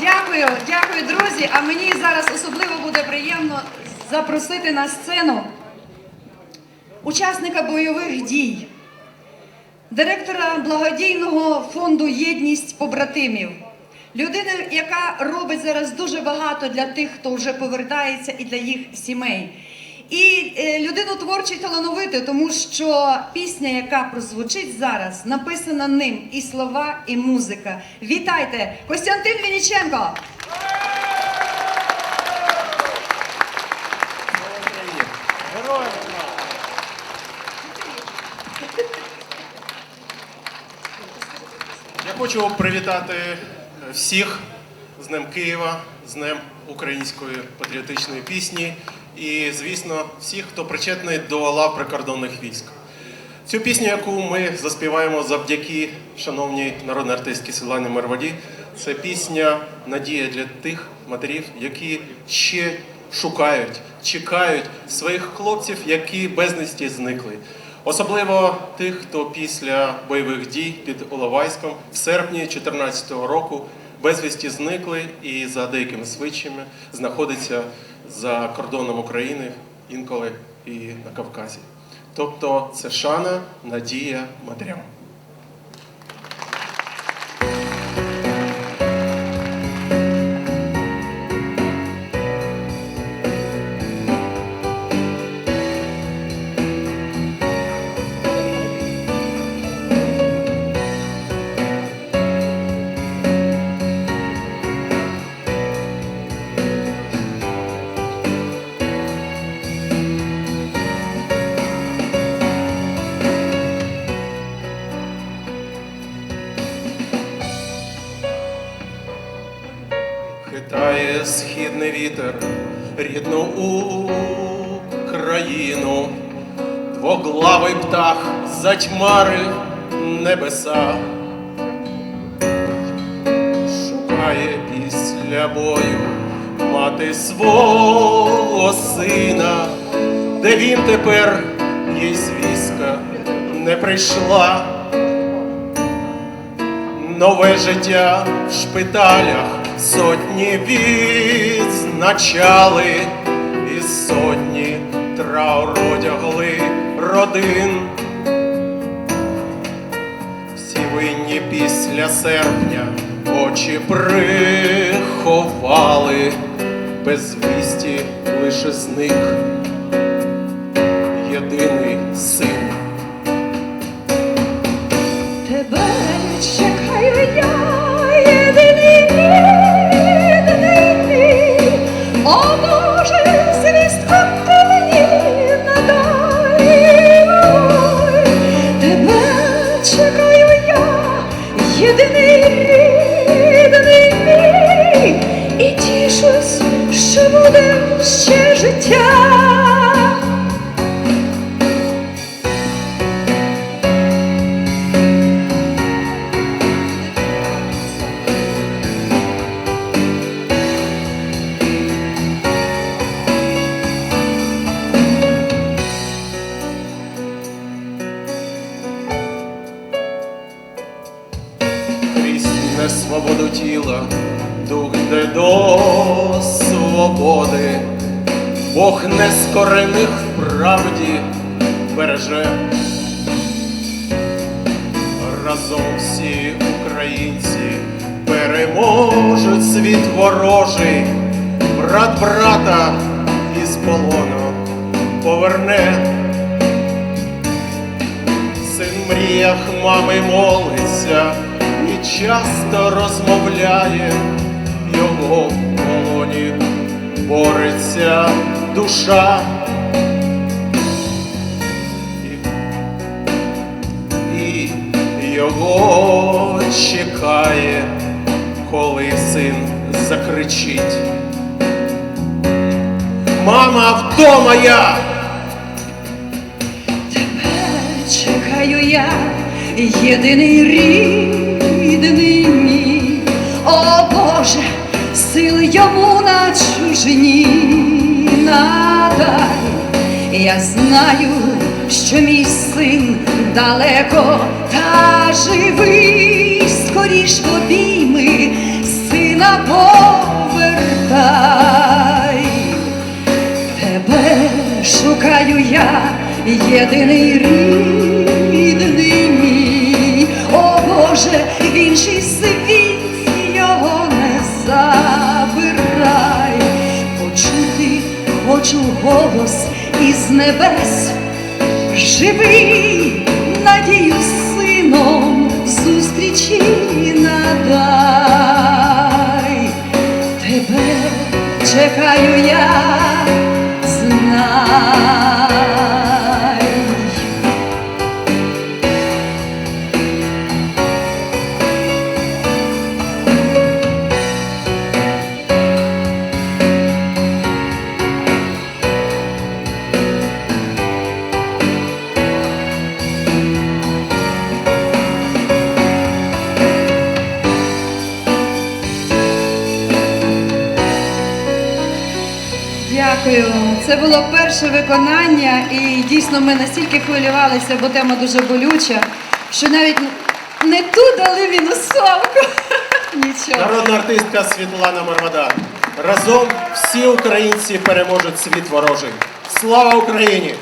Дякую, дякую, друзі. А мені зараз особливо буде приємно запросити на сцену учасника бойових дій, директора благодійного фонду Єдність побратимів. Людина, яка робить зараз дуже багато для тих, хто вже повертається, і для їх сімей. І е, людину творчо й талановиту, тому що пісня, яка прозвучить зараз, написана ним і слова, і музика. Вітайте! Костянтин Вініченко! Я хочу привітати всіх з Днем Києва, з Днем української патріотичної пісні і, звісно, всіх, хто причетний до лав прикордонних військ. Цю пісню, яку ми заспіваємо завдяки шановній народній артистці Світлані Мерводі, це пісня Надія для тих матерів, які ще шукають, чекають своїх хлопців, які безвісті зникли. Особливо тих, хто після бойових дій під Оловайськом в серпні 2014 року безвісті зникли і за деякими свідченнями знаходиться за кордоном України інколи і на Кавказі. Тобто це шана, надія матерям. Хитає східний вітер рідну Україну, двоглавий птах затьмарив небеса, шукає після бою мати свого сина, де він тепер? Їй звістка не прийшла. Нове життя в шпиталях сотні відзначали, і сотні траур одягли родин. Всі винні після серпня очі приховали, без вісті лише зник єдиний син. О Боже, крізь несвободу тіла, дух йде до свободи, Бог нескорених в правді береже. Разом всі українці переможуть світ ворожий, брат брата із полону поверне. Син мріях мами молиться часто розмовляє, його в полоні бореться душа. І, його чекає, коли син закричить. Мама вдома я! Тебе Чекаю я, єдиний рідний мій, о Боже, сили йому на чужині надай. Я знаю, що мій син далеко та живий, скоріш обійми сина повертай, тебе шукаю я, єдиний рідний голос із небес, живий, надію сином зустрічі надай, тебе чекаю я, Дякую. Це було перше виконання, і дійсно ми настільки хвилювалися, бо тема дуже болюча, що навіть не ту дали мінусовку. Нічого. Народна артистка Світлана Мармадан. Разом всі українці переможуть світ ворожий. Слава Україні!